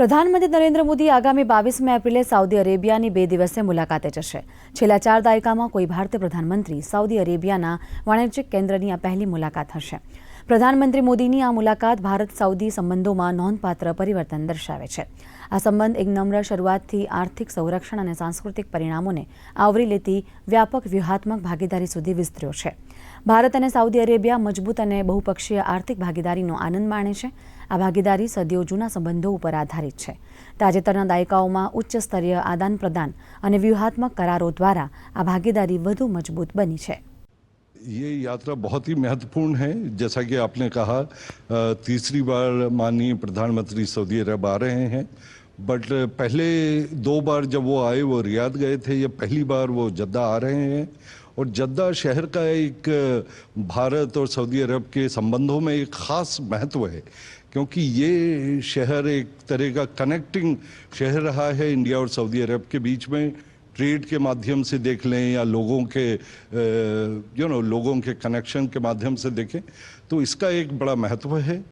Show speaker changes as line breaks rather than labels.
પ્રધાનમંત્રી નરેન્દ્ર મોદી આગામી બાવીસમી એપ્રિલે સાઉદી અરેબિયાની બે દિવસીય મુલાકાતે જશે. છેલ્લા ચાર દાયકામાં કોઈ ભારતીય પ્રધાનમંત્રી સાઉદી અરેબિયાના વાણિજ્યિક કેન્દ્રની આ પહેલી મુલાકાત હશે. પ્રધાનમંત્રી મોદીની આ મુલાકાત ભારત સાઉદી સંબંધોમાં નોંધપાત્ર પરિવર્તન દર્શાવે છે. આ સંબંધ એક નમ્ર શરૂઆતથી આર્થિક સંરક્ષણ અને સાંસ્કૃતિક પરિણામોને આવરી લેતી વ્યાપક વ્યૂહાત્મક ભાગીદારી સુધી વિસ્તર્યો છે. ભારત અને સાઉદી અરેબિયા મજબૂત અને બહુપક્ષીય આર્થિક ભાગીદારીનો આનંદ માણે છે. આ ભાગીદારી સદીઓ જૂના સંબંધો ઉપર આધારિત છે. તાજેતરના દાયકાઓમાં ઉચ્ચ સ્તરીય આદાન પ્રદાન અને વ્યૂહાત્મક કરારો દ્વારા આ ભાગીદારી વધુ મજબૂત બની છે.
ये यात्रा बहुत ही महत्वपूर्ण है। जैसा कि आपने कहा तीसरी बार माननीय प्रधानमंत्री सऊदी अरब आ रहे हैं, बट पहले दो बार जब वो आए, वो रियाद गए थे, ये पहली बार वो जद्दा आ रहे हैं। और जद्दा शहर का एक, भारत और सऊदी अरब के संबंधों में एक ख़ास महत्व है, क्योंकि ये शहर एक तरह का कनेक्टिंग शहर रहा है, इंडिया और सऊदी अरब के बीच में। ट्रेड के माध्यम से देख लें या लोगों के यू नो लोगों के कनेक्शन के माध्यम से देखें तो इसका एक बड़ा महत्व है।